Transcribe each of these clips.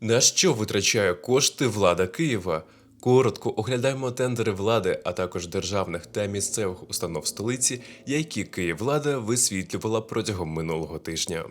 На що витрачає кошти влада Києва? Коротко оглядаємо тендери влади, а також державних та місцевих установ столиці, які Київлада висвітлювала протягом минулого тижня.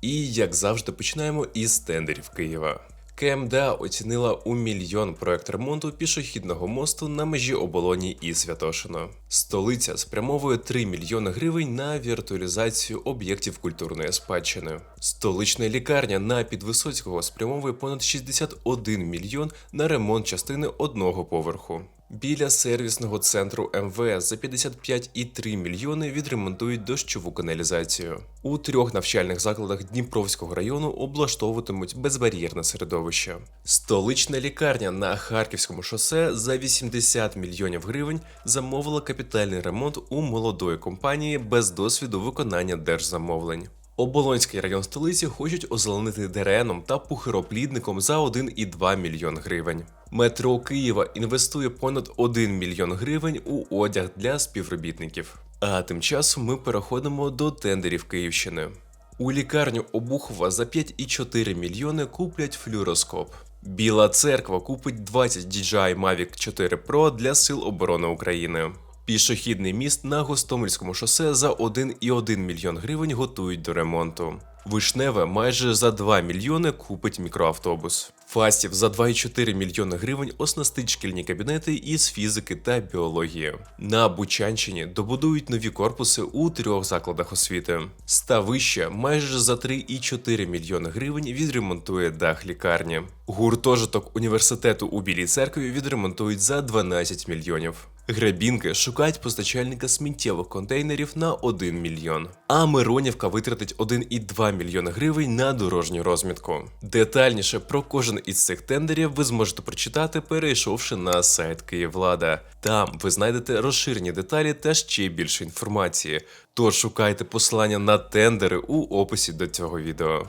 І як завжди, починаємо із тендерів Києва. КМДА оцінила у мільйон проект ремонту пішохідного мосту на межі оболоні і Святошино. Столиця спрямовує 3 мільйони гривень на віртуалізацію об'єктів культурної спадщини. Столична лікарня на Підвисоцького спрямовує понад 61 мільйон на ремонт частини одного поверху. Біля сервісного центру МВС за 55,3 мільйони відремонтують дощову каналізацію. У трьох навчальних закладах Дніпровського району облаштовуватимуть безбар'єрне середовище. Столична лікарня на Харківському шосе за 80 мільйонів гривень замовила капітальний ремонт у молодої компанії без досвіду виконання держзамовлень. Оболонський район столиці хочуть озеленити дереном та пухироплідником за 1,2 мільйон гривень. Метро Києва інвестує понад 1 мільйон гривень у одяг для співробітників. А тим часом ми переходимо до тендерів Київщини. У лікарню Обухова за 5,4 мільйони куплять флюроскоп. Біла церква купить 20 DJI Mavic 4 Pro для Сил оборони України. Пішохідний міст на Гостомельському шосе за 1,1 мільйон гривень готують до ремонту. Вишневе майже за 2 мільйони купить мікроавтобус. Фастів за 2,4 мільйони гривень оснастить шкільні кабінети із фізики та біології. На Бучанщині добудують нові корпуси у трьох закладах освіти. Ставище майже за 3,4 мільйони гривень відремонтує дах лікарні. Гуртожиток університету у Білій церкві відремонтують за 12 мільйонів. Гребінки шукають постачальника сміттєвих контейнерів на 1 мільйон. А Миронівка витратить 1,2 мільйона гривень на дорожню розмітку. Детальніше про кожен із цих тендерів ви зможете прочитати, перейшовши на сайт Київлада. Там ви знайдете розширені деталі та ще більше інформації. Тож шукайте посилання на тендери у описі до цього відео.